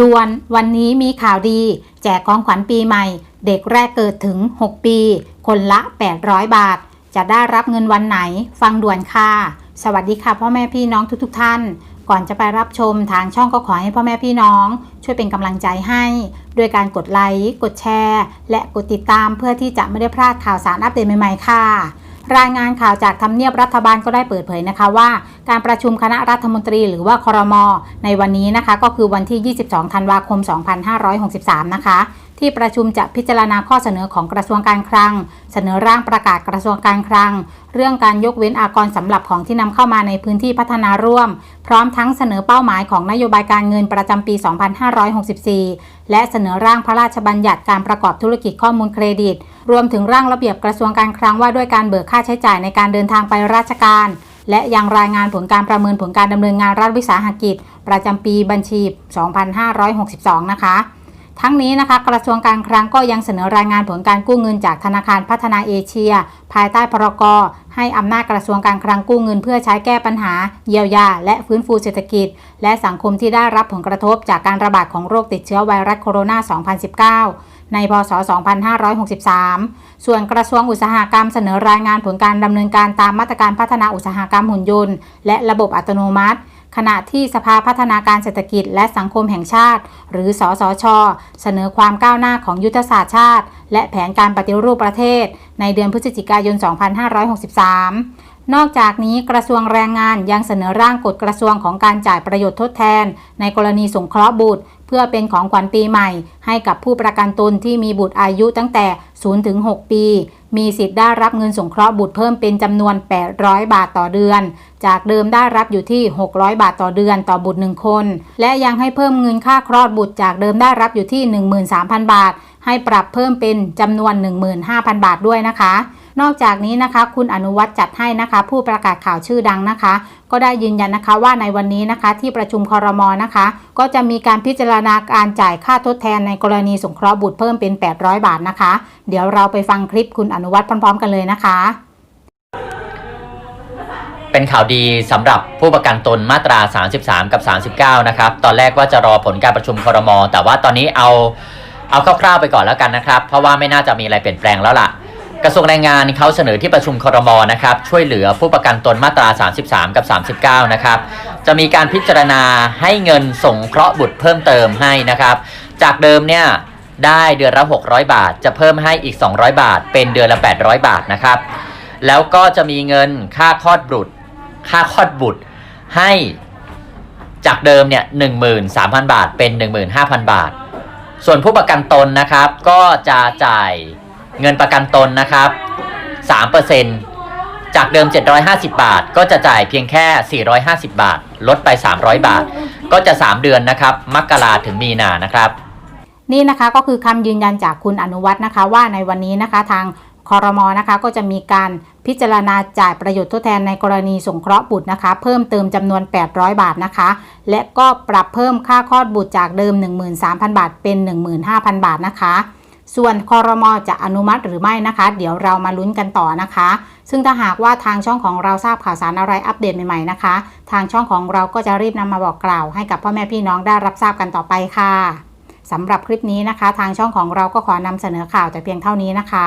ด่วนวันนี้มีข่าวดี แจกของขวัญปีใหม่ เด็กแรกเกิดถึง 6 ปี คนละ 800 บาท จะได้รับเงินวันไหน ฟังด่วนค่ะ สวัสดีค่ะพ่อแม่พี่น้องทุกๆทท่าน ก่อนจะไปรับชมทางช่องก็ขอให้พ่อแม่พี่น้อง ช่วยเป็นกำลังใจให้ด้วยการกดไลค์ กดแชร์ และกดติดตามเพื่อที่จะไม่ได้พลาดข่าวสารอัปเดตใหม่ๆค่ะ รายงานข่าวจากทำเนียบรัฐบาลก็ได้เปิดเผยนะคะว่า การประชุมคณะรัฐมนตรีหรือว่าครม ในวันนี้นะคะ ก็คือวันที่ 22 ธันวาคม 2563 นะคะ ที่ประชุมจะพิจารณาข้อเสนอของกระทรวงการคลัง เสนอร่างประกาศกระทรวงการคลัง เรื่องการยกเว้นอากรสำหรับของที่นำเข้ามาในพื้นที่พัฒนาร่วม พร้อมทั้งเสนอเป้าหมายของนโยบายการเงินประจำปี 2564 และเสนอร่างพระราชบัญญัติการประกอบธุรกิจข้อมูลเครดิต รวมถึงร่างระเบียบกระทรวงการคลังว่าด้วยการเบิกค่าใช้จ่ายในการเดินทางไปราชการ และยังรายงานผลการประเมินผลการดำเนินงานรัฐวิสาหกิจ ประจำปีบัญชี 2562 นะคะ ทั้งนี้นะคะกระทรวงการคลังก็ยังเสนอรายงานผลการกู้เงินจากธนาคารพัฒนาเอเชีย ภายใต้พรกให้อำนาจกระทรวงการคลังกู้เงิน เพื่อใช้แก้ปัญหา เยียวยา และฟื้นฟูเศรษฐกิจ และสังคมที่ได้รับผลกระทบจากการระบาดของโรคติดเชื้อไวรัสโคโรนา 2019 ในพศ 2563 ส่วนกระทรวงอุตสาหกรรมเสนอรายงานผลการดำเนินการตามมาตรการพัฒนาอุตสาหกรรมหุ่นยนต์ และระบบอัตโนมัติ ขณะที่สภาพัฒนาการเศรษฐกิจและสังคมแห่งชาติ หรือ สสช เสนอความก้าวหน้าของยุทธศาสตร์ชาติ และแผนการปฏิรูปประเทศ ในเดือนพฤศจิกายน 2563นอกจากนี้กระทรวงแรงงานยังเสนอร่างกฎกระทรวงของการจ่ายประโยชน์ทดแทน ในกรณีสงเคราะห์บุตร พื่อเป็นของขวัญปีใหม่ ให้กับผู้ประกันตนที่มีบุตรอายุตั้งแต่ 0 ถึง 6 ปี มีสิทธิ์ได้รับเงินสงเคราะห์บุตรเพิ่มเป็นจำนวน 800 บาทต่อเดือน จากเดิมได้รับอยู่ที่ 600 บาทต่อเดือนต่อบุตร 1 คน และยังให้เพิ่มเงินค่าคลอดบุตรจากเดิมได้รับอยู่ที่ 13,000 บาท ให้ปรับเพิ่มเป็นจำนวน 15,000 บาทด้วยนะคะ นอกจากนี้นะคะ คุณอนุวัฒน์จัดให้นะคะ ผู้ประกาศข่าวชื่อดังนะคะ ก็ได้ยืนยันนะคะว่าในวันนี้นะคะ ที่ประชุมคอรมอนะคะ ก็จะมีการพิจารณาการจ่ายค่าทดแทนในกรณีสงเคราะห์บุตรเพิ่มเป็น 800 บาทนะคะ เดี๋ยวเราไปฟังคลิปคุณอนุวัฒน์พร้อม ๆ กันเลยนะคะเป็นข่าวดีสำหรับผู้ประกันตนมาตรา 33 กับ 39 นะครับ ตอนแรกว่าจะรอผลการประชุมคอรมอแต่ว่าตอนนี้เอา เอาคร่าวๆไปก่อนแล้วกันนะครับ เพราะว่าไม่น่าจะมีอะไรเปลี่ยนแปลงแล้วล่ะ กระทรวงแรงงานเขาเสนอที่ประชุมคอรมนะครับ ช่วยเหลือผู้ประกันตนมาตรา 33 กับ 39 นะครับ จะมีการพิจารณาให้เงินสงเคราะห์บุตรเพิ่มเติมให้นะครับ จากเดิมเนี่ยได้เดือนละ 600 บาท จะเพิ่มให้อีก 200 บาท เป็นเดือนละ 800 บาทนะครับ แล้วก็จะมีเงินค่าคลอดบุตร ค่าคลอดบุตรให้จากเดิมเนี่ย 13,000 บาท เป็น 15,000 บาท ส่วนผู้ประกันตนนะครับ ก็จะจ่ายเงินประกันตนนะครับ 3%จากเดิม 750 บาท ก็จะจ่ายเพียงแค่ 450 บาท ลดไป 300 บาท ก็จะ 3 เดือนนะครับมกราถึงมีนานะครับ นี่นะคะก็คือคำยืนยันจากคุณอนุวัฒน์นะคะ ว่าในวันนี้นะคะทาง คอรมอนะคะก็จะมีการพิจารณาจ่ายประโยชน์ทดแทนในกรณีสงเคราะห์บุตรนะคะ เพิ่มเติมจำนวน 800 บาทนะคะ และก็ปรับเพิ่มค่าคลอดบุตรจากเดิม 13,000 บาท เป็น 15,000 บาทนะคะ ส่วนคอรมอจะอนุมัติหรือไม่นะคะ เดี๋ยวเรามาลุ้นกันต่อนะคะ ซึ่งถ้าหากว่าทางช่องของเราทราบข่าวสารอะไรอัปเดตใหม่ๆนะคะ ทางช่องของเราก็จะรีบนำมาบอกกล่าว ให้กับพ่อแม่พี่น้องได้รับทราบกันต่อไปค่ะสำหรับคลิปนี้นะคะ ทางช่องของเราก็ขอนำเสนอข่าวแต่เพียงเท่านี้นะคะ